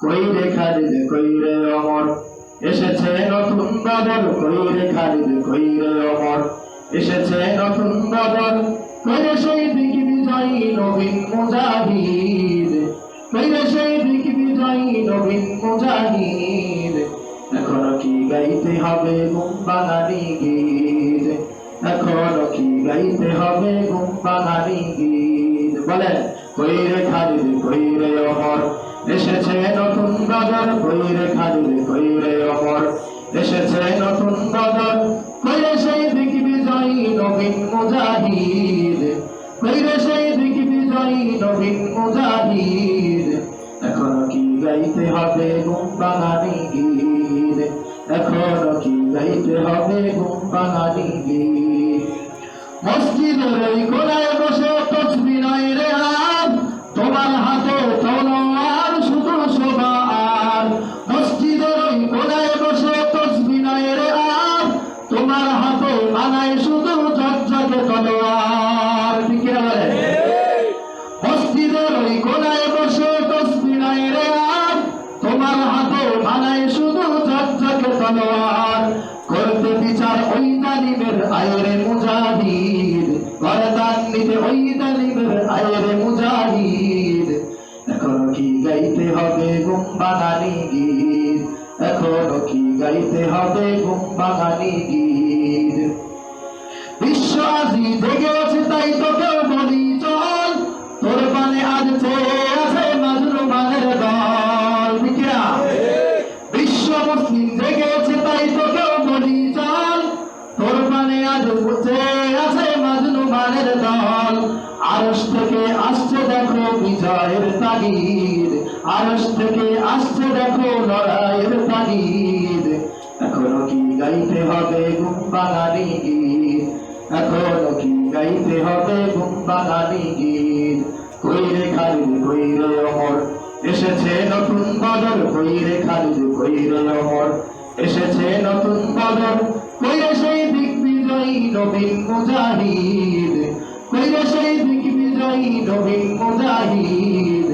কই রে খালিদ, কই রে অমর? এসেছে নতুন বদল, কই রে খালিদ, কই রে অমর? এসেছে নতুন বদল, কই রে সেই দিক বিজয়ী নবীন মুজাহিদ? কই রে সেই দিক বিজয়ী নবীন মুজাহিদ? এখনও কি গাইতে হবে ঘুম বাঙালি গীত? এখনও কি গাইতে হবে ঘুম বাঙালি গীত? বলেন, কই রে খালিদ, কই অমর? এসেছে নতুন বাজার কই রে খালিদ কই অমর। এসেছে নতুন বাজার কই রে সেই দিক বিজয়ী নবীন মুজাহিদ। কই রে সেই দিক বিজয়ী নবীন মুজাহিদ। এখনও কি গাইতে হবে ঘুম বাঙালি এখনও কি গাইতে হবে ঘুম বাঙালি গীত? মসজিদের কোনায় ঝকঝকে তলোয়ার ঠিক কি বলে? মসজিদের ওই কোনায় বসে, তসবি নাই রে আর। তোমার হাতে মানায় শুধু ঝকঝকে তলোয়ার। করতে বিচার ওই তালিমের আয়রে মুজাহিদ। গরদান নিতে ওই তালিমের আয়রে মুজাহিদ। এখনও কি গাইতে হবে গুম বাঙালি গীত? এখনও কি গাইতে হবে গুম বাঙালি গীত? আজি জেগে আছে, তাই তোকে বলি চল। তোর পানে আজ চেয়ে আছে মাজলুমানের দল। বিকিরা বিশ্ব মুসলিম জেগে আছে, তাই তোকে বলি চল। তোর পানে আজ চেয়ে আছে মাজলুমানের দল। আরশ থেকে আসছে দেখো বিজয়ের তাগিদ। আরশ থেকে আসছে দেখো লড়াইয়ের তাগিদ। এখনও কি গাইতে হবে বাঙালি গীত এখনও কি গাইতে হবে ঘুম বাঙালি গীত কইরে খালিদ কইরে অমর এসেছে নতুন বদল কইরে খালিদ কইরে অমর এসেছে নতুন বদল কইরে সেই দিক বিজয়ী নবীন মুজাহিদ কইরে সেই দিক বিজয়ী নবীন মুজাহিদ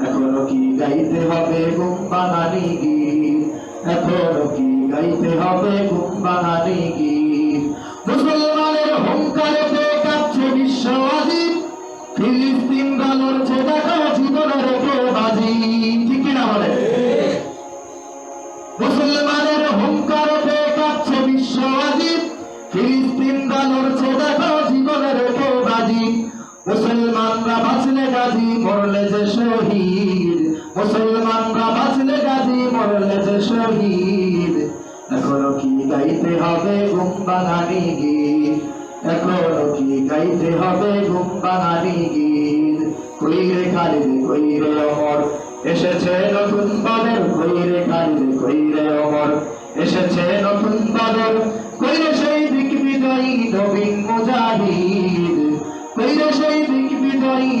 এখনও কি গাইতে হবে ঘুম গীত কি গাইতে হবে ঘুম গীত মুসলমানরা বাঁচলে গাজী, মরলে যে শহীদ। মুসলমানরা বাঁচলে গাজী, মরলে যে শহীদ। এখনও কি গাইতে হবে ঘুম বাঙালি গীত এখনও কি গাইতে হবে ঘুম বাঙালি গীত কইরে খালিদ কইরে অমর, এসেছে নতুন বদর কইরে খালিদ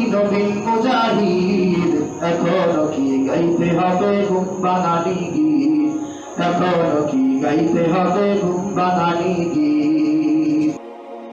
নবীন মুজাহিদ, এখনও কি গাইতে হবে ঘুম বানানি গীত এখনও কি গাইতে হবে ঘুম বানানি গীত